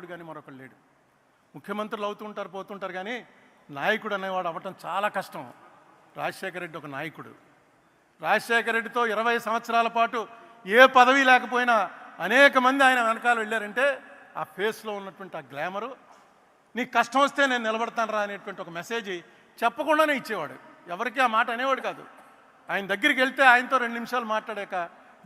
నాయకుడు కానీ మరొకరు లేడు. ముఖ్యమంత్రులు అవుతుంటారు పోతుంటారు కానీ నాయకుడు అనేవాడు అవ్వటం చాలా కష్టం. రాజశేఖర రెడ్డి ఒక నాయకుడు. రాజశేఖర రెడ్డితో ఇరవై సంవత్సరాల పాటు ఏ పదవి లేకపోయినా అనేక మంది ఆయన వెనకాల వెళ్ళారంటే ఆ ఫేస్లో ఉన్నటువంటి ఆ గ్లామరు నీకు కష్టం వస్తే నేను నిలబడతాను రా అనేటువంటి ఒక మెసేజ్ చెప్పకుండానే ఇచ్చేవాడు. ఎవరికి ఆ మాట అనేవాడు కాదు. ఆయన దగ్గరికి వెళ్తే ఆయనతో రెండు నిమిషాలు మాట్లాడాక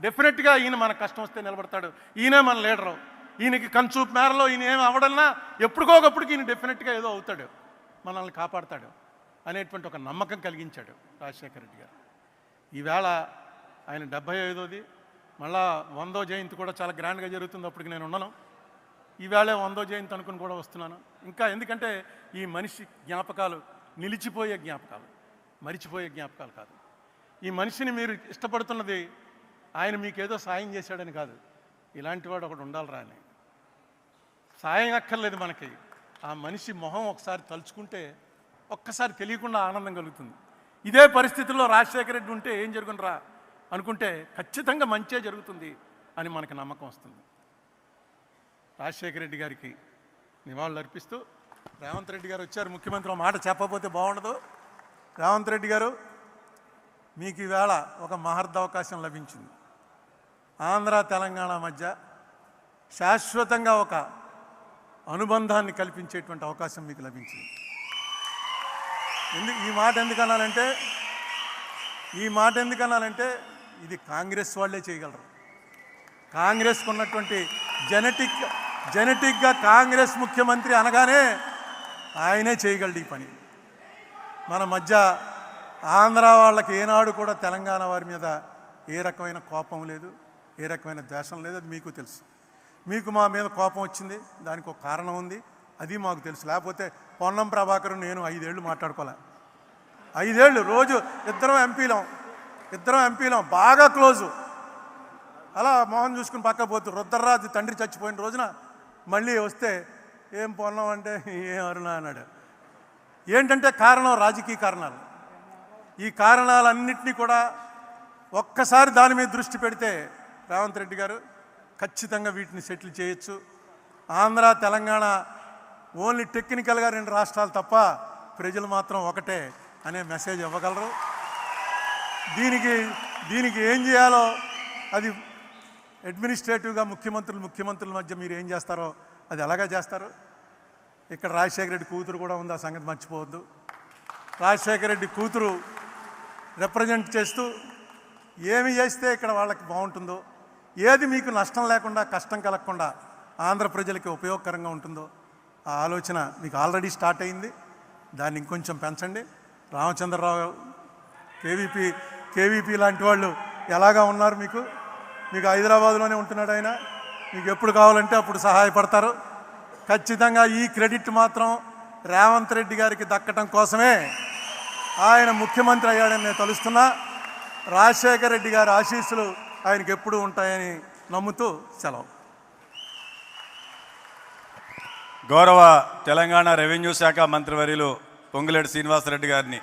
డెఫినెట్గా ఈయన మన కష్టం వస్తే నిలబడతాడు. ఈయనే మన లీడరు. ఈయనకి కంచూపు మేరలో ఈయన ఏమి అవ్వడన్నా ఎప్పటికోకప్పటికి ఈయన డెఫినెట్గా ఏదో అవుతాడు. మనల్ని కాపాడతాడు అనేటువంటి ఒక నమ్మకం కలిగించాడు రాజశేఖర రెడ్డి గారు. ఈవేళ ఆయన డెబ్భై ఐదోది మళ్ళా వందో జయంతి కూడా చాలా గ్రాండ్గా జరుగుతుంది అప్పటికి నేను ఉన్నాను. ఈవేళ వందో జయంతి అనుకుని కూడా వస్తున్నాను. ఇంకా ఎందుకంటే ఈ మనిషి జ్ఞాపకాలు నిలిచిపోయే జ్ఞాపకాలు మరిచిపోయే జ్ఞాపకాలు కాదు. ఈ మనిషిని మీరు ఇష్టపడుతున్నది ఆయన మీకేదో సాయం చేశాడని కాదు. ఇలాంటి వాడు ఒకడు ఉండాలిరా అని. సాయం అక్కర్లేదు మనకి. ఆ మనిషి మొహం ఒకసారి తలుచుకుంటే ఒక్కసారి తెలియకుండా ఆనందం కలుగుతుంది. ఇదే పరిస్థితుల్లో రాజశేఖర రెడ్డి ఉంటే ఏం జరుగునరా అనుకుంటే ఖచ్చితంగా మంచే జరుగుతుంది అని మనకు నమ్మకం వస్తుంది. రాజశేఖర రెడ్డి గారికి నివాళులు అర్పిస్తూ రేవంత్ రెడ్డి గారు వచ్చారు ముఖ్యమంత్రి ఒక మాట చెప్పకపోతే బాగుండదు. రేవంత్ రెడ్డి గారు మీకు ఈవేళ ఒక మహర్ద అవకాశం లభించింది. ఆంధ్ర తెలంగాణ మధ్య శాశ్వతంగా ఒక అనుబంధాన్ని కల్పించేటువంటి అవకాశం మీకు లభించింది. ఎందుకు ఈ మాట ఎందుకు అనాలంటే ఈ మాట ఎందుకు అనాలంటే ఇది కాంగ్రెస్ వాళ్ళే చేయగలరు. కాంగ్రెస్కు ఉన్నటువంటి జెనెటిక్ జెనెటిక్గా కాంగ్రెస్ ముఖ్యమంత్రి అనగానే ఆయనే చేయగలడు ఈ పని. మన మధ్య ఆంధ్ర వాళ్ళకి ఏనాడు కూడా తెలంగాణ వారి మీద ఏ రకమైన కోపం లేదు ఏ రకమైన ద్వేషం లేదు అది మీకు తెలుసు. మీకు మా మీద కోపం వచ్చింది దానికి ఒక కారణం ఉంది అది మాకు తెలుసు. లేకపోతే పొన్నం ప్రభాకర్ నేను ఐదేళ్ళు మాట్లాడుకోలే. ఐదేళ్ళు రోజు ఇద్దరం ఎంపీలం ఇద్దరం ఎంపీలం బాగా క్లోజు. అలా మోహన్ చూసుకుని పక్క పోతూ రుద్రరాజు తండ్రి చచ్చిపోయిన రోజున మళ్ళీ వస్తే ఏం పొన్నం అంటే ఏం అరుణ? అన్నాడు. ఏంటంటే కారణం రాజకీయ కారణాలు. ఈ కారణాలన్నింటినీ కూడా ఒక్కసారి దాని మీద దృష్టి పెడితే రేవంత్ రెడ్డి గారు ఖచ్చితంగా వీటిని సెటిల్ చేయొచ్చు. ఆంధ్ర తెలంగాణ ఓన్లీ టెక్నికల్గా రెండు రాష్ట్రాలు తప్ప ప్రజలు మాత్రం ఒకటే అనే మెసేజ్ ఇవ్వగలరు. దీనికి దీనికి ఏం చేయాలో అది అడ్మినిస్ట్రేటివ్గా ముఖ్యమంత్రులు ముఖ్యమంత్రుల మధ్య మీరు ఏం చేస్తారో అది ఎలాగా చేస్తారు. ఇక్కడ రాజశేఖర రెడ్డి కూతురు కూడా ఉంది ఆ సంగతి మర్చిపోవద్దు. రాజశేఖర రెడ్డి కూతురు రిప్రజెంట్ చేస్తూ ఏమి చేస్తే ఇక్కడ వాళ్ళకి బాగుంటుందో ఏది మీకు నష్టం లేకుండా కష్టం కలగకుండా ఆంధ్ర ప్రజలకి ఉపయోగకరంగా ఉంటుందో ఆ ఆలోచన మీకు ఆల్రెడీ స్టార్ట్ అయింది. దాన్ని ఇంకొంచెం పెంచండి. రామచంద్రరావు కేవీపీ కేవీపీ లాంటి వాళ్ళు ఎలాగా ఉన్నారు మీకు? మీకు హైదరాబాద్లోనే ఉంటున్నాడు ఆయన. మీకు ఎప్పుడు కావాలంటే అప్పుడు సహాయపడతారు. ఖచ్చితంగా ఈ క్రెడిట్ మాత్రం రేవంత్ రెడ్డి గారికి దక్కటం కోసమే ఆయన ముఖ్యమంత్రి అయ్యాడని నేను తలుస్తున్నా. రాజశేఖర రెడ్డి గారి ఆశీస్సులు ఆయనకి ఎప్పుడూ ఉంటాయని నమ్ముతూ సెలవు. గౌరవ తెలంగాణ రెవెన్యూ శాఖ మంత్రివర్యులు పొంగులేటి శ్రీనివాసరెడ్డి గారిని